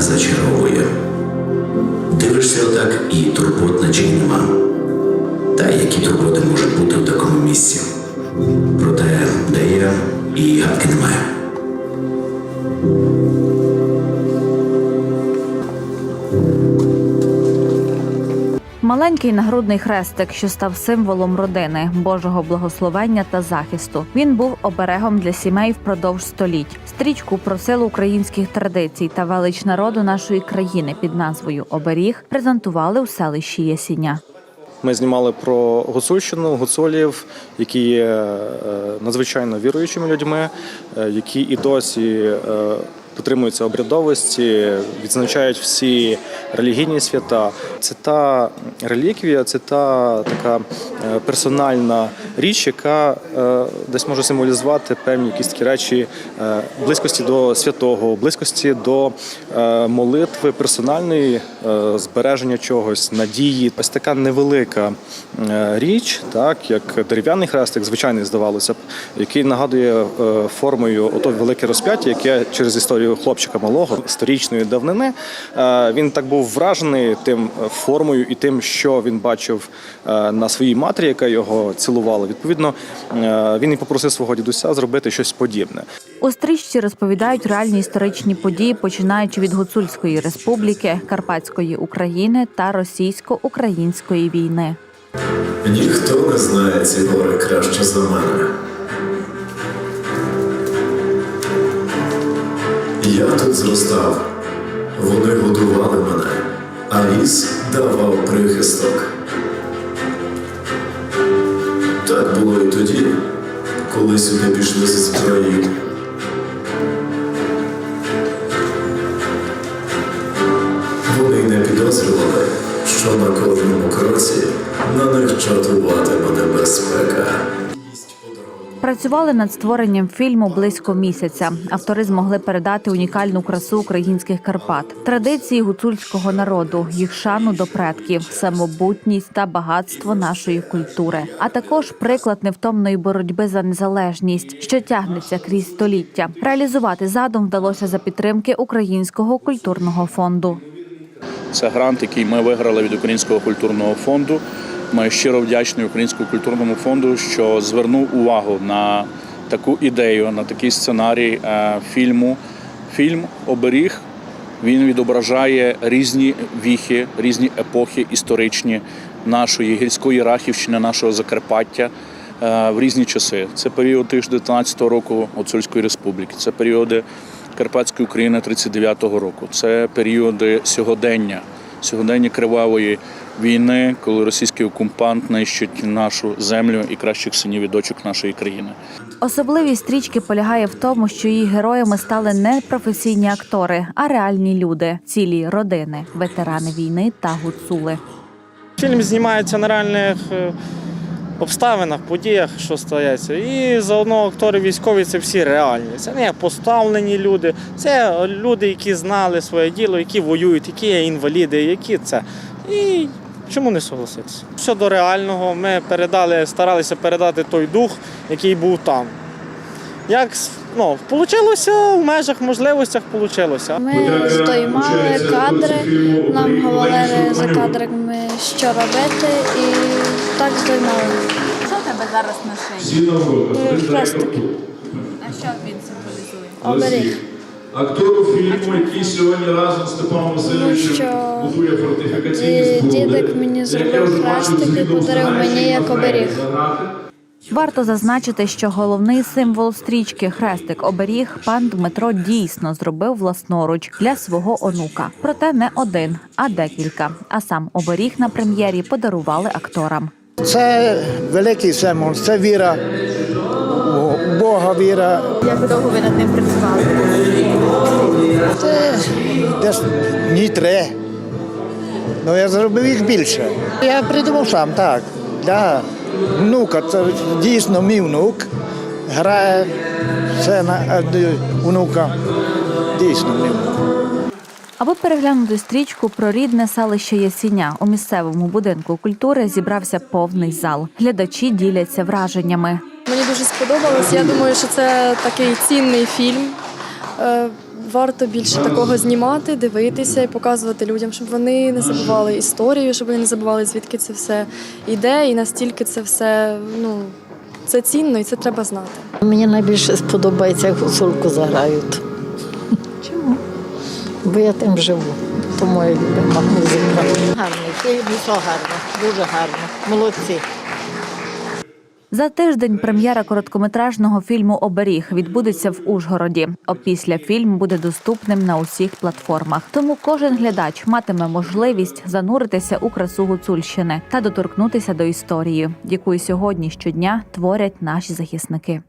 не зачаровує. Дивишся отак і турбот наче нема. Та які турботи можуть бути в такому місці? Проте, де я, і гадки немає. Маленький нагрудний хрестик, що став символом родини, Божого благословення та захисту. Він був оберегом для сімей впродовж століть. Стрічку про силу українських традицій та велич народу нашої країни під назвою Оберіг презентували у селищі Ясіня. Ми знімали про Гуцульщину, гуцулів, які є е, надзвичайно віруючими людьми, е, які і досі е, дотримуються обрядовості, відзначають всі релігійні свята. Це та реліквія, це та така е, персональна річ, яка е, десь може символізувати певні якісь такі речі е, близькості до святого, близькості до молитви персональної, збереження чогось, надії. Ось така невелика річ, так як дерев'яний хрестик, звичайний здавалося б, який нагадує формою ото велике розп'яття, яке через історію хлопчика малого сторічної давнини. е, Він так був вражений тим е, формою і тим, що він бачив е, на своїй матері, яка його цілувала. Відповідно, він і попросив свого дідуся зробити щось подібне. У стрічці розповідають реальні історичні події, починаючи від Гуцульської республіки, Карпатської України та російсько-української війни. Ніхто не знає ці гори краще за мене. Я тут зростав, вони годували мене, а ліс давав прихисток. Так було і тоді, коли сюди пішли зі зброєю. Працювали над створенням фільму близько місяця. Автори змогли передати унікальну красу українських Карпат, традиції гуцульського народу, їх шану до предків, самобутність та багатство нашої культури, а також приклад невтомної боротьби за незалежність, що тягнеться крізь століття. Реалізувати задум вдалося за підтримки Українського культурного фонду. Це грант, який ми виграли від Українського культурного фонду. Ми щиро вдячні Українському культурному фонду, що звернув увагу на таку ідею, на такий сценарій е, фільму. Фільм Оберіг він відображає різні віхи, різні епохи історичні нашої гірської Рахівщини, нашого Закарпаття е, в різні часи. Це період 1919 року Гуцульської республіки, це періоди Карпатської України 39-го року, це періоди сьогодення, сьогодення кривавої війни, коли російський окупант нищить нашу землю і кращих синів і дочок нашої країни. Особливість стрічки полягає в тому, що її героями стали не професійні актори, а реальні люди, цілі родини, ветерани війни та гуцули. Фільм знімається на реальних е, обставинах, подіях, що стається. І заодно актори військові це всі реальні. Це не поставлені люди, це люди, які знали своє діло, які воюють, які є інваліди, які це. І чому не согласитися? Щодо реального, ми передали, старалися передати той дух, який був там. Як ну, вийшло в межах можливостях вийшло. Ми здоймали кадри, нам говорили за кадрами, що робити, і так здоймали. Що в тебе зараз на шиї? Хрестик, А що він символізує? оберіг. Актору фільму, який сьогодні разом з Степаном Васильовичем що будує фортифікаційні споруди. дідик мені зробив хрестик і подарив мені як оберіг. Варто зазначити, що головний символ стрічки хрестик оберіг пан Дмитро дійсно зробив власноруч для свого онука. Проте не один, а декілька. А сам оберіг на прем'єрі подарували акторам. Це великий символ, це віра у Як довго ви над ним працювали? Це десь ні три. Ну я зробив їх більше. Я придумав сам, так. Для внука, це дійсно мій внук. Грає сина е, внука. Дійсно мій внук. Аби переглянути стрічку про рідне селище Ясіня у місцевому будинку культури зібрався повний зал. Глядачі діляться враженнями. Мені дуже сподобалось. Я думаю, що це такий цінний фільм. Е, варто більше такого знімати, дивитися і показувати людям, щоб вони не забували історію, щоб вони не забували, звідки це все йде, і настільки це все ну, це цінно і це треба знати. Мені найбільше сподобається, як гуцулку заграють. Бо я тим живу. Тому моя любима музика. Гарний і все гарно, дуже гарно. Молодці. За тиждень прем'єра короткометражного фільму Оберіг відбудеться в Ужгороді. Опісля фільм буде доступним на усіх платформах. Тому кожен глядач матиме можливість зануритися у красу Гуцульщини та доторкнутися до історії, яку і сьогодні щодня творять наші захисники.